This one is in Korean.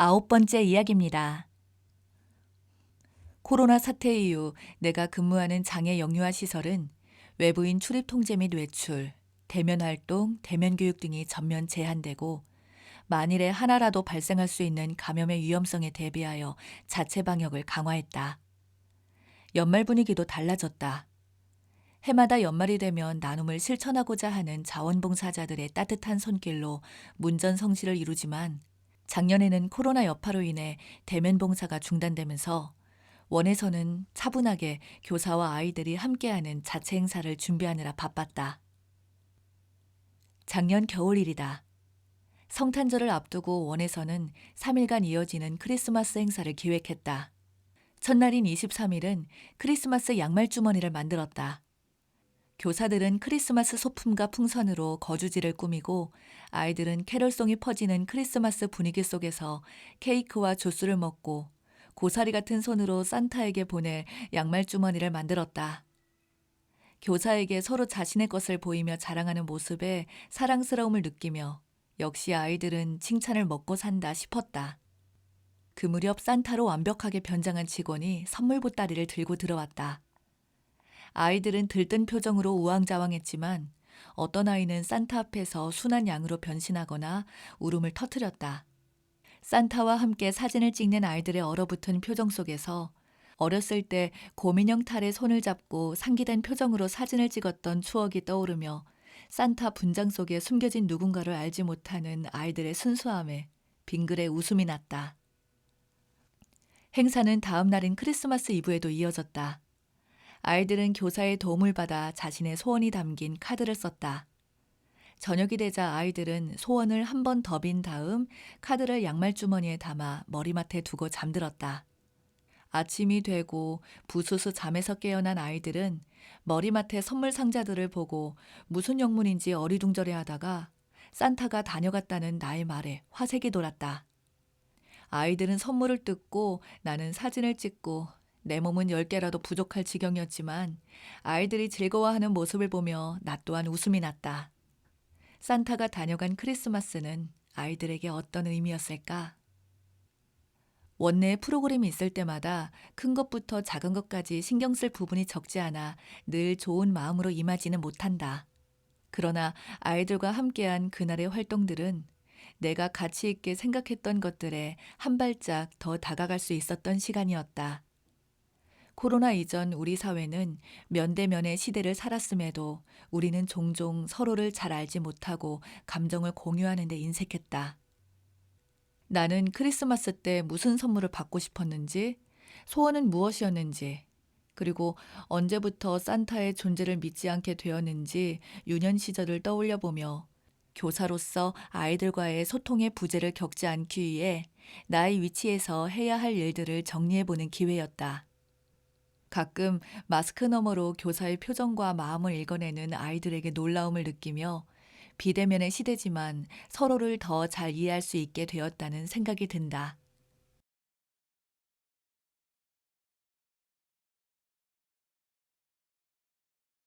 아홉 번째 이야기입니다. 코로나 사태 이후 내가 근무하는 장애 영유아 시설은 외부인 출입 통제 및 외출, 대면 활동, 대면 교육 등이 전면 제한되고 만일에 하나라도 발생할 수 있는 감염의 위험성에 대비하여 자체 방역을 강화했다. 연말 분위기도 달라졌다. 해마다 연말이 되면 나눔을 실천하고자 하는 자원봉사자들의 따뜻한 손길로 문전성시를 이루지만 작년에는 코로나 여파로 인해 대면 봉사가 중단되면서 원에서는 차분하게 교사와 아이들이 함께하는 자체 행사를 준비하느라 바빴다. 작년 겨울 일이다. 성탄절을 앞두고 원에서는 3일간 이어지는 크리스마스 행사를 기획했다. 첫날인 23일은 크리스마스 양말 주머니를 만들었다. 교사들은 크리스마스 소품과 풍선으로 거주지를 꾸미고 아이들은 캐럴송이 퍼지는 크리스마스 분위기 속에서 케이크와 주스를 먹고 고사리 같은 손으로 산타에게 보낼 양말 주머니를 만들었다. 교사에게 서로 자신의 것을 보이며 자랑하는 모습에 사랑스러움을 느끼며 역시 아이들은 칭찬을 먹고 산다 싶었다. 그 무렵 산타로 완벽하게 변장한 직원이 선물 보따리를 들고 들어왔다. 아이들은 들뜬 표정으로 우왕좌왕했지만 어떤 아이는 산타 앞에서 순한 양으로 변신하거나 울음을 터뜨렸다. 산타와 함께 사진을 찍는 아이들의 얼어붙은 표정 속에서 어렸을 때 곰인형 탈에 손을 잡고 상기된 표정으로 사진을 찍었던 추억이 떠오르며 산타 분장 속에 숨겨진 누군가를 알지 못하는 아이들의 순수함에 빙글에 웃음이 났다. 행사는 다음 날인 크리스마스 이브에도 이어졌다. 아이들은 교사의 도움을 받아 자신의 소원이 담긴 카드를 썼다. 저녁이 되자 아이들은 소원을 한 번 더 빈 다음 카드를 양말 주머니에 담아 머리맡에 두고 잠들었다. 아침이 되고 부스스 잠에서 깨어난 아이들은 머리맡에 선물 상자들을 보고 무슨 영문인지 어리둥절해 하다가 산타가 다녀갔다는 나의 말에 화색이 돌았다. 아이들은 선물을 뜯고 나는 사진을 찍고 내 몸은 10개라도 부족할 지경이었지만 아이들이 즐거워하는 모습을 보며 나 또한 웃음이 났다. 산타가 다녀간 크리스마스는 아이들에게 어떤 의미였을까? 원내에 프로그램이 있을 때마다 큰 것부터 작은 것까지 신경 쓸 부분이 적지 않아 늘 좋은 마음으로 임하지는 못한다. 그러나 아이들과 함께한 그날의 활동들은 내가 가치 있게 생각했던 것들에 한 발짝 더 다가갈 수 있었던 시간이었다. 코로나 이전 우리 사회는 면대면의 시대를 살았음에도 우리는 종종 서로를 잘 알지 못하고 감정을 공유하는 데 인색했다. 나는 크리스마스 때 무슨 선물을 받고 싶었는지, 소원은 무엇이었는지, 그리고 언제부터 산타의 존재를 믿지 않게 되었는지 유년 시절을 떠올려 보며 교사로서 아이들과의 소통의 부재를 겪지 않기 위해 나의 위치에서 해야 할 일들을 정리해 보는 기회였다. 가끔 마스크 너머로 교사의 표정과 마음을 읽어내는 아이들에게 놀라움을 느끼며 비대면의 시대지만 서로를 더 잘 이해할 수 있게 되었다는 생각이 든다.